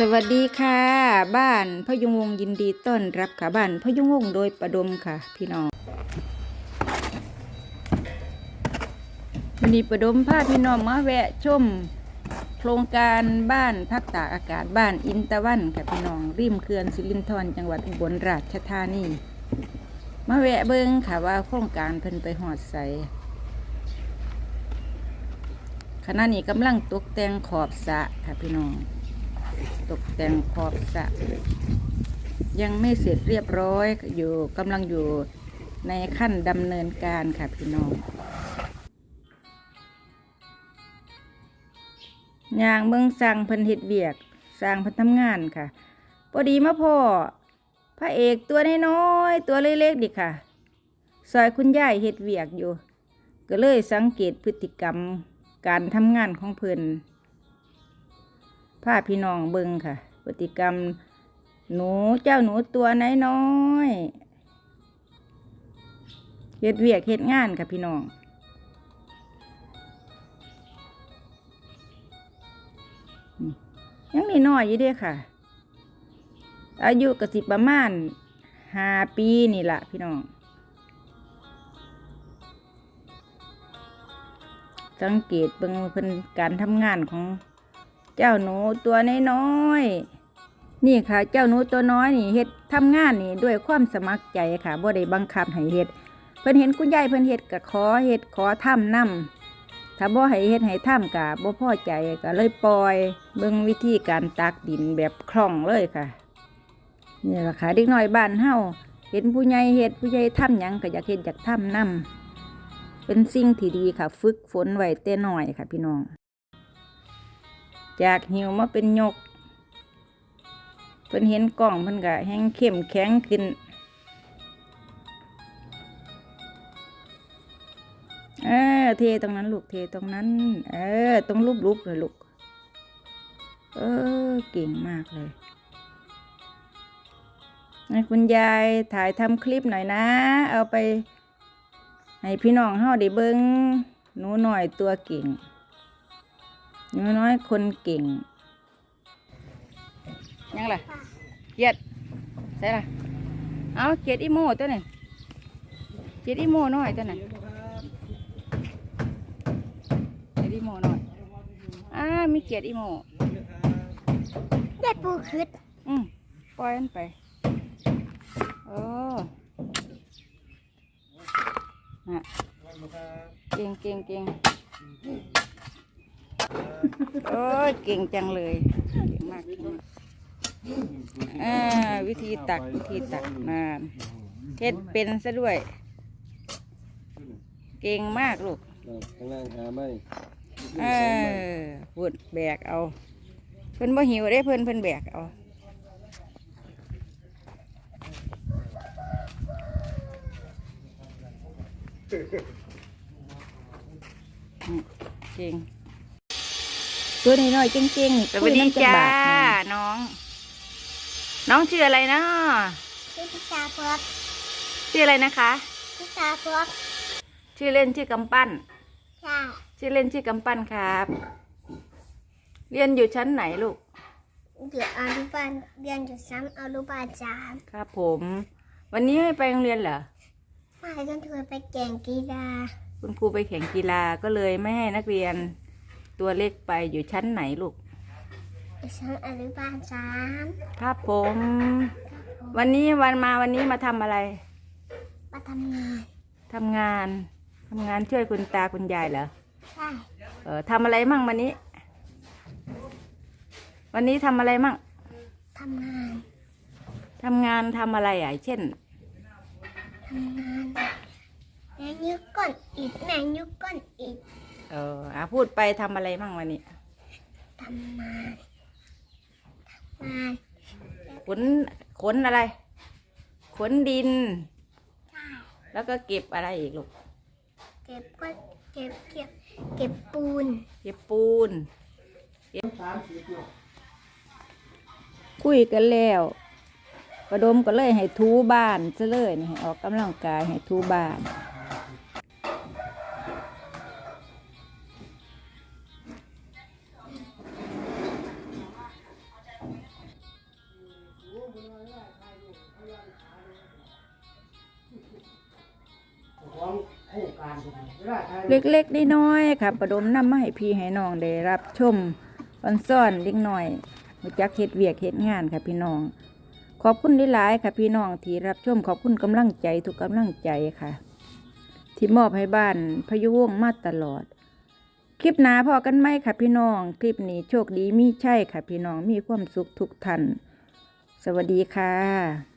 สวัสดีค่ะ บ้านพยุงวงยินดีต้อนรับค่ะบ้านพยุงวงโดยประดมค่ะ พี่น้องวันนี้ประดมพาพี่น้องมาแวะชมโครงการบ้านพักตากอากาศบ้านอินตะวันค่ะพี่น้องริมเขื่อนสิรินธรจังหวัดอุบลราชธานีมาแวะเบิ้งค่ะว่าโครงการเพิ่นไปหอดใสขณะนี้กำลังตกแต่งขอบสะค่ะพี่น้อง ตกแต่งขอบสระยังไม่เสร็จเรียบร้อยอยู่กำลังอยู่ในขั้นดำเนินการค่ะพี่น้องย่างเมืองสร้างเพิ่นเฮ็ดเวียกสร้างเพิ่นทำงานค่ะพอดีมาพ่อพระเอกตัวน้อยๆตัวเล็กๆดิค่ะซอยคุณยายเฮ็ดเวียกอยู่ ก็เลยสังเกตพฤติกรรมการทำงานของเพิ่น พาพี่น้องเบิงค่ะ พฤติกรรม หนูเจ้าหนูตัวน้อยๆเฮ็ดเวียกเฮ็ดงานค่ะพี่น้อง ยังนี่น้อยอยู่เด้ค่ะ อายุกสิบประมาณห้าปีนี่ละพี่น้อง สังเกตเบิ่งเพิ่นการทำงานของ เจ้าหนูตัวน้อยๆนี่ค่ะ เจ้าหนูตัวน้อยนี่เฮ็ดทำงานนี่ด้วยความสมัครใจค่ะบ่ได้บังคับให้เฮ็ดเพิ่นเห็นคุณยายเพิ่นเฮ็ดก็ขอเฮ็ดขอทำนํถ้าบ่ให้เฮ็ดให้ทำก็บ่พอใจก็เลยปล่อย เบิ่งวิธีการตักดินแบบคล่องเลยค่ะนี่ล่ะค่ะเด็กน้อยบ้านเฮาเห็นผู้ใหญ่เฮ็ดผู้ใหญ่ทำหยังก็อยากเฮ็ดอยากทำนํเป็นสิ่งที่ดีค่ะ ฝึกฝนไว้แต่น้อยค่ะพี่น้อง จากหิวมาเป็นยก เพิ่นเห็นกล้องเพิ่นก็แห้งเข้มแข็งขึ้น เออเทตรงนั้นลูกเทตรงนั้น เออตรงรูปรูปเลยลูก เออเก่งมากเลยคุณยายถ่ายทำคลิปหน่อยนะ เอาไป ให้พี่น้องเฮาได้เบิ่งหนูหน่อยตัวเก่ง หนูน้อยคนเก่ง ยังล่ะเกียดใช่ล่ะ เอาเกียดอีโม่ตัวนี้เกียดอีโม่น้อยตัวนี้เกียดอีโม่น้อยอ่ามีเกียดอีโม่ได้ปูคืดอืมปล่อยมันไปโอ้น่ะเก่งเก่งเก่ง โอ้ยเก่งจังเลย เก่งมากเก่งมากอ่าวิธีตักวิธีตักมาเฮ็ดเป็นซะด้วย เก่งมากลูกข้างล่างหาไม่เออพุ่นแบกเอา เพิ่นบ่หิวได้เพิ่นเพิ่นแบกเอาเก่ง ตัวน้อยๆเก่งๆสวัสดีจ้า น้อง น้องชื่ออะไรเนาะชื่อพิชาพวกชื่ออะไรนะคะพิชาพวกชื่อเล่นชื่อกำปั้นใช่ชื่อเล่นชื่อกำปั้นครับ เรียนอยู่ชั้นไหนลูกอยู่อนุบาลเรียนอยู่ซ้ำอนุบาลสามครับผม วันนี้ไม่ไปโรงเรียนเหรอฝ่ายกันเธอไปแก่งกีฬา คุณครูไปแข่งกีฬาก็เลยไม่ให้นักเรียน ตัวเล็กไปอยู่ชั้นไหนลูกอยู่ซ้ำอนุบาลสามครับผม วันนี้วันมาวันนี้มาทำอะไรมาทำงานทำงานทำงานช่วยคุณตาคุณยายเหรอใช่เออทำอะไรมั่งวันนี้ วันนี้ทำอะไรมั่งทำงานทำงานทำอะไรอะเช่นทำงานแม่ยุกก้อนอิดแม่ยุกก้อนอิด เอออะพูดไปทำอะไรมั่งวันนี้ทำงานทำงานขนขนอะไร ขนดิน ใช่แล้วก็เก็บอะไรอีกลูก เก็บก้อนเก็บเก็บเก็บปูน เก็บปูนเก็บคุยกันแล้วกระดมก็เลยให้ทูบ้านซะเลยนี่ให้ออกกำลังกายให้ทูบ้าน เล็กๆน้อยๆค่ะประดมนำมาให้พี่ให้น้องได้รับชมออนซ่อนเล็กน้อยรู้จักเฮ็ดเวียกเฮ็ดงานค่ะพี่น้อง ขอบคุณหลายๆค่ะพี่น้องที่รับชมขอบคุณกำลังใจทุกกำลังใจค่ะ ที่มอบให้บ้านพยุวงมาตลอด คลิปหนาพอกันไหมค่ะพี่น้อง คลิปนี้โชคดีมีใช่ค่ะพี่น้องมีความสุขทุกท่านสวัสดีค่ะ